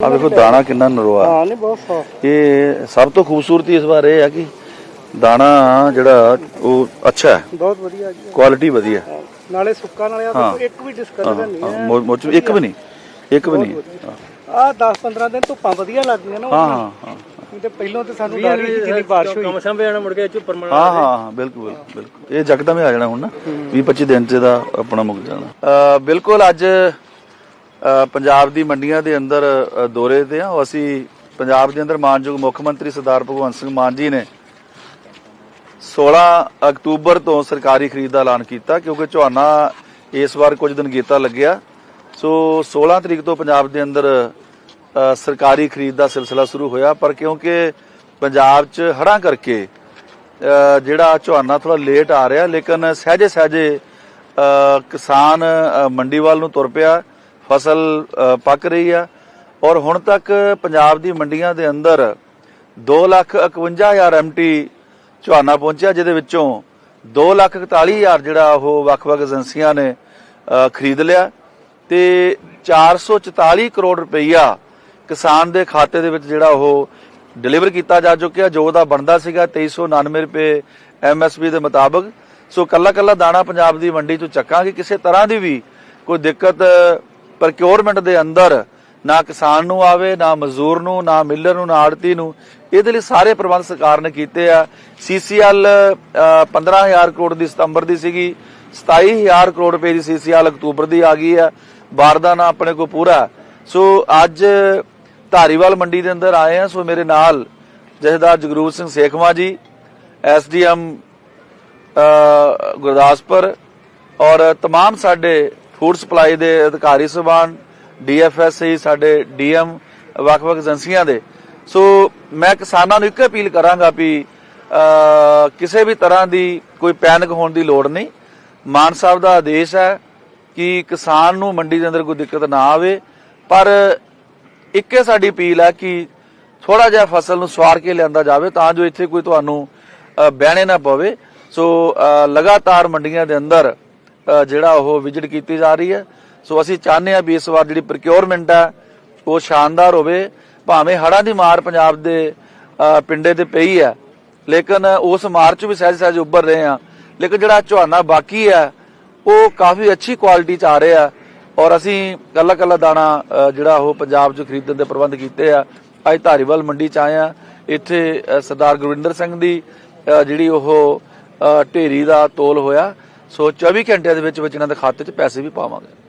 ਆ ਵੇਖੋ ਦਾਣਾ ਕਿੰਨਾ ਨਰਵਾ ਹਾਂ ਨਹੀਂ ਬਹੁਤ ਸਾਫ਼ ਇਹ ਸਭ ਤੋਂ ਖੂਬਸੂਰਤੀ ਇਸ ਵਾਰ ਇਹ ਹੈ ਕਿ ਦਾਣਾ ਜਿਹੜਾ ਉਹ ਅੱਛਾ ਹੈ। ਬਹੁਤ ਵਧੀਆ ਜੀ। ਕੁਆਲਿਟੀ ਵਧੀਆ ਹੈ। ਨਾਲੇ ਸੁੱਕਾ ਨਾਲੇ ਆ ਹਾਂ। ਦੇਖੋ ਇੱਕ ਵੀ ਡਿਸਕਲਰ ਨਹੀਂ ਹਾਂ, ਮੋ- ਮੋਚ ਇੱਕ ਵੀ ਨਹੀਂ ਇੱਕ ਵੀ ਨਹੀਂ। ਹਾਂ ਆ 10 15 ਦਿਨ ਧੁੱਪਾਂ ਵਧੀਆ ਲੱਗਦੀਆਂ ਨਾ ਹਾਂ ਹਾਂ ਹਾਂ। ਤੇ ਪਹਿਲਾਂ ਤੇ ਸਾਨੂੰ ਡਰ ਸੀ ਕਿ ਜਿੰਨੀ ਬਾਰਿਸ਼ ਹੋਈ। ਕੰਮ ਸੰਭੇ ਜਾਣਾ ਮੁੜ ਕੇ ਚੁੱਪਰ ਮਣਾ ਹਾਂ ਹਾਂ ਹਾਂ, ਬਿਲਕੁਲ ਬਿਲਕੁਲ। ਇਹ ਜਕਦਮ ਹੀ ਆ ਜਾਣਾ ਹੁਣ ਨਾ 20 25 ਦਿਨ ਚ ਦਾ ਆਪਣਾ ਮੁੱਕ ਜਾਣਾ। ਅ, ਬਿਲਕੁਲ ਅੱਜ ਪੰਜਾਬ ਦੀ ਮੰਡੀਆਂ ਦੇ ਅੰਦਰ ਦੌਰੇ ਤੇ ਆ। ਅਸੀਂ ਪੰਜਾਬ ਦੇ ਅੰਦਰ ਮਾਨਯੋਗ ਮੁੱਖ ਮੰਤਰੀ ਸਰਦਾਰ ਭਗਵੰਤ ਸਿੰਘ ਮਾਨ ਜੀ ਨੇ 16 ਅਕਤੂਬਰ ਤੋਂ ਸਰਕਾਰੀ ਖਰੀਦ ਦਾ ਐਲਾਨ ਕੀਤਾ, ਕਿਉਂਕਿ ਝੋਨਾ ਇਸ ਵਾਰ ਕੁਝ ਦਿਨ ਗੀਤਾ ਲੱਗਿਆ। ਸੋ 16 ਤਰੀਕ ਤੋਂ ਪੰਜਾਬ ਦੇ ਅੰਦਰ ਸਰਕਾਰੀ ਖਰੀਦ ਦਾ ਸਿਲਸਿਲਾ ਸ਼ੁਰੂ ਹੋਇਆ। ਪਰ ਕਿਉਂਕਿ ਪੰਜਾਬ 'ਚ ਹੜ੍ਹਾਂ ਕਰਕੇ ਜਿਹੜਾ ਝੋਨਾ ਥੋੜਾ ਲੇਟ ਆ ਰਿਹਾ, ਲੇਕਿਨ ਸਹਜੇ ਸਹਜੇ ਕਿਸਾਨ ਮੰਡੀ ਵੱਲ ਨੂੰ ਤੁਰ ਪਿਆ। ਫਸਲ ਪੱਕ ਰਹੀ ਆ। ਔਰ ਹੁਣ ਤੱਕ ਪੰਜਾਬ ਦੀ ਮੰਡੀਆਂ ਦੇ ਅੰਦਰ 251000 ਐਮਟੀ ਝੋਨਾ ਪਹੁੰਚਿਆ, ਜਿਹਦੇ ਵਿੱਚੋਂ 241000 ਜਿਹੜਾ ਉਹ ਵੱਖ-ਵੱਖ ਏਜੰਸੀਆਂ ਨੇ ਖਰੀਦ ਲਿਆ ਤੇ 444 ਕਰੋੜ ਰੁਪਈਆ ਕਿਸਾਨ ਦੇ ਖਾਤੇ ਦੇ ਵਿੱਚ ਜਿਹੜਾ ਉਹ ਡਿਲੀਵਰ ਕੀਤਾ ਜਾ ਚੁੱਕਿਆ, ਜੋ ਉਹਦਾ ਬਣਦਾ ਸੀਗਾ 2399 ਰੁਪਏ ਐਮਐਸਪੀ ਦੇ ਮੁਤਾਬਕ। ਸੋ ਕੱਲਾ ਕੱਲਾ ਦਾਣਾ ਪੰਜਾਬ ਦੀ ਮੰਡੀ ਤੋਂ ਚੱਕਾਂਗੇ। ਕਿਸੇ ਤਰ੍ਹਾਂ ਦੀ ਵੀ ਕੋਈ ਦਿੱਕਤ ਪ੍ਰੋਕਿਉਰਮੈਂਟ ਦੇ ਅੰਦਰ ਨਾ ਕਿਸਾਨ ਨੂੰ ਆਵੇ ਨਾ ਮਜ਼ਦੂਰ ਨੂੰ ਨਾ ਮਿਲਰ ਨੂੰ ਨਾ ਆੜਤੀ ਨੂੰ ਇਹਦੇ ਲਈ ਸਾਰੇ ਪ੍ਰਬੰਧ ਸਰਕਾਰ ਨੇ ਕੀਤੇ ਆ ਸੀਸੀਐਲ 15000 ਕਰੋੜ ਦੀ ਸਤੰਬਰ ਦੀ ਸੀਗੀ 27000 ਕਰੋੜ ਰੁਪਏ ਦੀ ਸੀਸੀਐਲ ਅਕਤੂਬਰ ਦੀ ਆ ਗਈ ਆ ਬਾਰਦਾਨਾ ਆਪਣੇ ਕੋਲ ਪੂਰਾ ਹੈ। ਸੋ ਅੱਜ ਧਾਰੀਵਾਲ ਮੰਡੀ ਦੇ ਅੰਦਰ ਆਏ ਆ ਸੋ ਮੇਰੇ ਨਾਲ ਜਥੇਦਾਰ ਜਗਰੂਪ ਸਿੰਘ ਸੇਖਵਾ ਜੀ ਐਸਡੀਐਮ ਗੁਰਦਾਸਪੁਰ ਔਰ तमाम ਸਾਡੇ ਫੂਡ ਸਪਲਾਈ ਦੇ ਅਧਿਕਾਰੀ ਸਬਾਨ ਡੀਐਫਐਸਸੀ ਸਾਡੇ ਡੀਐਮ, ਵੱਖ-ਵੱਖ ਏਜੰਸੀਆਂ ਦੇ। ਸੋ ਮੈਂ ਕਿਸਾਨਾਂ ਨੂੰ ਇੱਕ ਅਪੀਲ ਕਰਾਂਗਾ ਵੀ ਕਿਸੇ ਵੀ ਤਰ੍ਹਾਂ ਦੀ ਕੋਈ ਪੈਨਿਕ ਹੋਣ ਦੀ ਲੋੜ ਨਹੀਂ। ਮਾਨ ਸਾਹਿਬ ਦਾ ਆਦੇਸ਼ ਹੈ ਕਿ ਕਿਸਾਨ ਨੂੰ ਮੰਡੀ ਦੇ ਅੰਦਰ ਕੋਈ ਦਿੱਕਤ ਨਾ ਆਵੇ, ਪਰ ਇੱਕੇ ਸਾਡੀ ਅਪੀਲ ਹੈ ਕਿ ਥੋੜਾ ਜਿਹਾ ਫਸਲ ਨੂੰ ਸਵਾਰ ਕੇ ਲਿਆਂਦਾ ਜਾਵੇ, ਤਾਂ ਜੋ ਇੱਥੇ ਕੋਈ ਤੁਹਾਨੂੰ ਬਹਿਣੇ ਨਾ ਪਵੇ। ਸੋ ਲਗਾਤਾਰ ਮੰਡੀਆਂ ਦੇ ਅੰਦਰ ਜਿਹੜਾ ਉਹ ਵਿਜ਼ਿਟ ਕੀਤੀ ਜਾ ਰਹੀ ਹੈ। ਸੋ ਅਸੀਂ ਚਾਹੁੰਦੇ ਹਾਂ ਵੀ ਇਸ ਵਾਰ ਜਿਹੜੀ ਪ੍ਰੋਕਿਉਰਮੈਂਟ ਹੈ, ਉਹ ਸ਼ਾਨਦਾਰ ਹੋਵੇ। ਭਾਵੇਂ ਹੜ੍ਹਾਂ ਦੀ ਮਾਰ ਪੰਜਾਬ ਦੇ ਪਿੰਡੇ ਤੇ ਪਈ ਹੈ, ਲੇਕਿਨ ਉਸ ਮਾਰ ਚ ਵੀ ਸਹਿਜ ਸਹਿਜ ਉੱਭਰ ਰਹੇ ਆ ਲੇਕਿਨ ਜਿਹੜਾ ਝੋਨਾ ਬਾਕੀ ਹੈ, ਉਹ ਕਾਫੀ ਅੱਛੀ ਕੁਆਲਿਟੀ ਚ ਆ ਰਿਹਾ ਔਰ ਅਸੀਂ ਕੱਲਾ ਕੱਲਾ ਦਾਣਾ ਜਿਹੜਾ ਉਹ ਪੰਜਾਬ ਚ ਖਰੀਦਣ ਦੇ ਪ੍ਰਬੰਧ ਕੀਤੇ ਆ। ਅੱਜ ਧਾਰੀਵਾਲ ਮੰਡੀ ਚ ਆਏ ਆ ਇੱਥੇ ਸਰਦਾਰ ਗੁਰਵਿੰਦਰ ਸਿੰਘ ਦੀ ਜਿਹੜੀ ਉਹ ਢੇਰੀ ਦਾ ਤੋਲ ਹੋਇਆ। ਸੋ 24 ਘੰਟਿਆਂ ਦੇ ਵਿੱਚ ਵਿੱਚ ਇਹਨਾਂ ਦੇ ਖਾਤੇ 'ਚ ਪੈਸੇ ਵੀ ਪਾਵਾਂਗੇ।